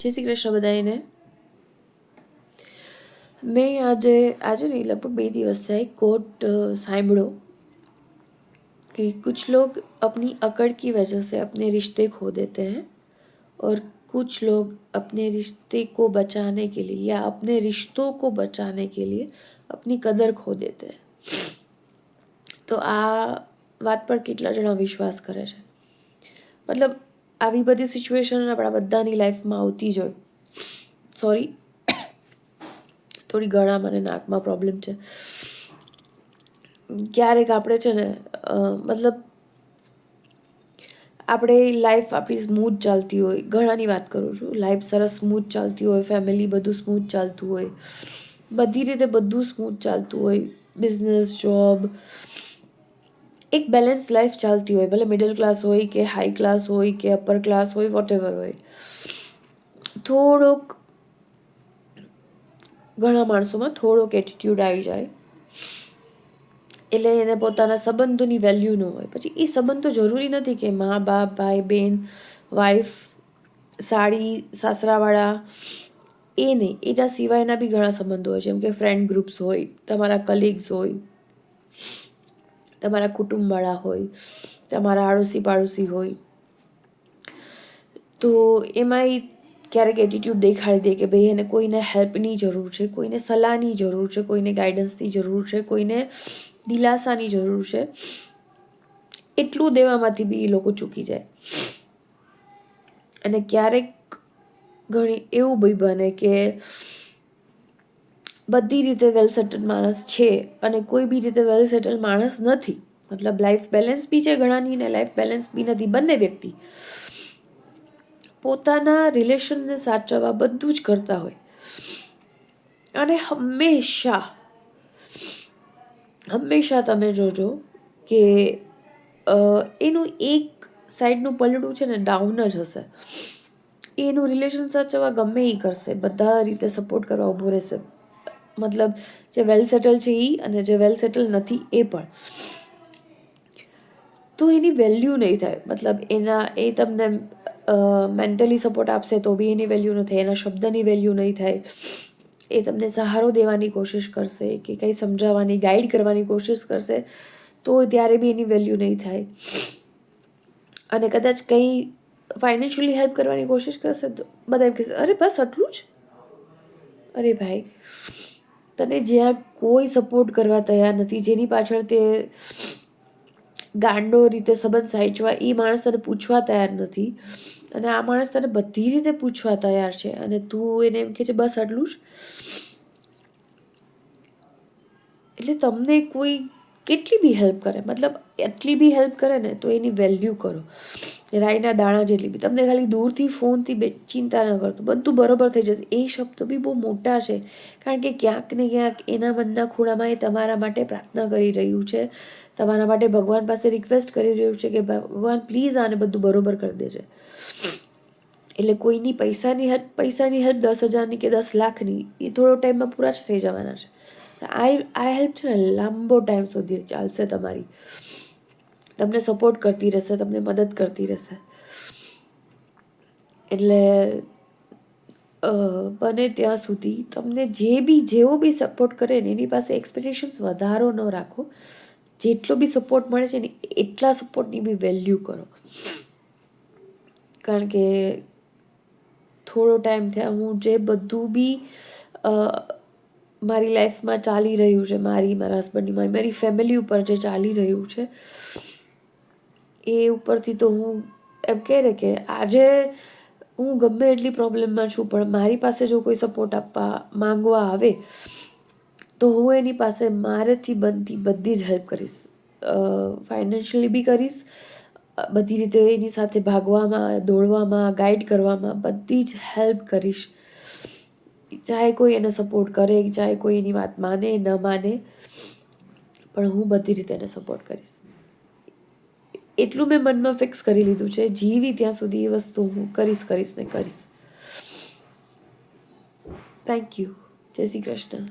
જય શ્રી કૃષ્ણ બધાને મેં આજે આજે नहीं लगभग બે દિવસ થયા એક कोट साइबड़ो कि कुछ लोग अपनी अकड़ की वजह से अपने रिश्ते खो देते हैं और कुछ लोग अपने रिश्ते को बचाने के लिए या अपने रिश्तों को बचाने के लिए अपनी कदर खो देते हैं તો આ વાત પર કેટલા જણા વિશ્વાસ કરે છે મતલબ આવી બધી સિચ્યુએશન આપણા બધાની લાઈફમાં આવતી જ હોય. સોરી થોડી ગળામાં અને નાકમાં પ્રોબ્લેમ છે. ક્યારેક આપણે છે ને મતલબ આપણે લાઈફ આપણી સ્મૂથ ચાલતી હોય. ઘણાની વાત કરું છું. લાઈફ સરસ સ્મૂથ ચાલતી હોય. ફેમિલી બધું સ્મૂથ ચાલતું હોય. બધી રીતે બધું સ્મૂથ ચાલતું હોય. બિઝનેસ જોબ એક બેલેન્સ લાઈફ ચાલતી હોય, ભલે મિડલ ક્લાસ હોય કે હાઈ ક્લાસ હોય કે અપર ક્લાસ હોય વોટ એવર હોય. થોડોક ઘણા માણસોમાં થોડોક એટીટ્યૂડ આવી જાય. એટલે એને પોતાના સંબંધોની વેલ્યુ ન હોય. પછી એ સંબંધો જરૂરી નથી કે મા, બાપ, ભાઈ બહેન વાઈફ સાડી, સાસરાવાળા, એ નહીં. એના સિવાયના બી ઘણા સંબંધો હોય, જેમ કે ફ્રેન્ડ ગ્રુપ્સ હોય, તમારા કલીગ્સ હોય. તમારા કુટુંબવાળા હોય, તમારા આડોશી પાડોશી હોય. તો એમાંય ક્યારેક એટીટ્યૂડ દેખાડી દે કે ભાઈ એને કોઈને હેલ્પની જરૂર છે, કોઈને સલાહની જરૂર છે, કોઈને ગાઈડન્સની જરૂર છે, કોઈને દિલાસાની જરૂર છે. એટલું દેવામાંથી બી એ લોકો ચૂકી જાય. અને ક્યારેક ઘણી એવું બી બને કે બધી રીતે વેલ સેટલ માણસ છે અને કોઈ બી રીતે વેલ સેટલ માણસ નથી. મતલબ લાઈફ બેલેન્સ બી છે ઘણાની ને લાઈફ બેલેન્સ બી નથી. બંને વ્યક્તિ પોતાના રિલેશનને સાચવવા બધું જ કરતા હોય. અને હંમેશા હંમેશા તમે જોજો કે એનું એક સાઈડનું પલડું છે ને ડાઉન જ હશે. એનું રિલેશન સાચવવા ગમે એ કરશે. બધા રીતે સપોર્ટ કરવા ઊભો રહેશે. મતલબ જે વેલ સેટલ છે એ અને જે વેલ સેટલ નથી, એ પણ. તો એની વેલ્યુ નહીં થાય. મતલબ એના, એ તમને મેન્ટલી સપોર્ટ આપશે તો બી એની વેલ્યુ ન થાય એના શબ્દની વેલ્યુ નહીં થાય. એ તમને સહારો દેવાની કોશિશ કરશે કે કંઈ સમજાવવાની ગાઈડ કરવાની કોશિશ કરશે તો ત્યારે બી એની વેલ્યુ નહીં થાય. અને કદાચ કંઈ ફાઇનાન્શિયલી હેલ્પ કરવાની કોશિશ કરશે તો બધા એમ કહેશે, અરે બસ, આટલું જ? અરે ભાઈ. તને જ્યાં કોઈ સપોર્ટ કરવા તૈયાર નથી, જેની પાછળ તે ગાંડો રીતે સંબંધ સાચવા એ માણસ તને પૂછવા તૈયાર નથી. અને આ માણસ તને બધી રીતે પૂછવા તૈયાર છે. અને તું એને એમ કહે છે, બસ આટલું જ. એટલે તમને કોઈ કેટલી બી હેલ્પ કરે, મતલબ એટલી બી હેલ્પ કરે ને, તો એની વેલ્યુ કરો. રાઈના દાણા જેટલી બી. તમને ખાલી દૂરથી ફોનથી બે ચિંતા ન કરતું બધું બરોબર થઈ જશે. એ શબ્દ બી બહુ મોટા છે. કારણ કે ક્યાંક ને ક્યાંક એના મનના ખૂણામાં એ તમારા માટે પ્રાર્થના કરી રહ્યું છે. તમારા માટે ભગવાન પાસે રિક્વેસ્ટ કરી રહ્યું છે કે ભગવાન પ્લીઝ આને બધું બરોબર કરી દેજે. એટલે કોઈની પૈસાની હેલ્પ પૈસાની હેલ્પ દસ હજારની કે દસ લાખની, એ થોડો ટાઈમમાં પૂરા જ થઈ જવાના છે. આ આ હેલ્પ છે ને લાંબો ટાઈમ સુધી ચાલશે તમારી. તમને સપોર્ટ કરતી રહેશે, તમને મદદ કરતી રહેશે. એટલે બને ત્યાં સુધી તમને જે બી, જેવો બી સપોર્ટ કરે ને, એની પાસે એક્સપેક્ટેશન્સ વધારો ન રાખો. જેટલો બી સપોર્ટ મળે છે ને, એટલા સપોર્ટની બી વેલ્યુ કરો. કારણ કે, થોડો ટાઈમ થયા હું જે બધું બી મારી લાઈફમાં ચાલી રહ્યું છે, મારી, મારા હસબન્ડની મારી મારી ફેમિલી ઉપર જે ચાલી રહ્યું છે એ ઉપરથી તો હું એમ કહે ને કે આજે હું ગમે એટલી પ્રોબ્લેમમાં છું, પણ મારી પાસે જો કોઈ સપોર્ટ આપવા માંગવા આવે, તો હું એની પાસે મારેથી બનતી બધી જ હેલ્પ કરીશ. ફાઇનાન્શિયલી બી કરીશ, બધી રીતે એની સાથે ભાગવામાં, દોડવામાં ગાઈડ કરવામાં બધી જ હેલ્પ કરીશ. ચાહે કોઈ એને સપોર્ટ કરે, ચાહે કોઈ એની વાત માને, ન માને, પણ હું બધી રીતે એને સપોર્ટ કરીશ. એટલું મેં મનમાં ફિક્સ કરી લીધું છે, જીવી ત્યાં સુધી એ વસ્તુ હું કરીશ કરીશ ને કરીશ. થેન્ક યુ જય શ્રી કૃષ્ણ.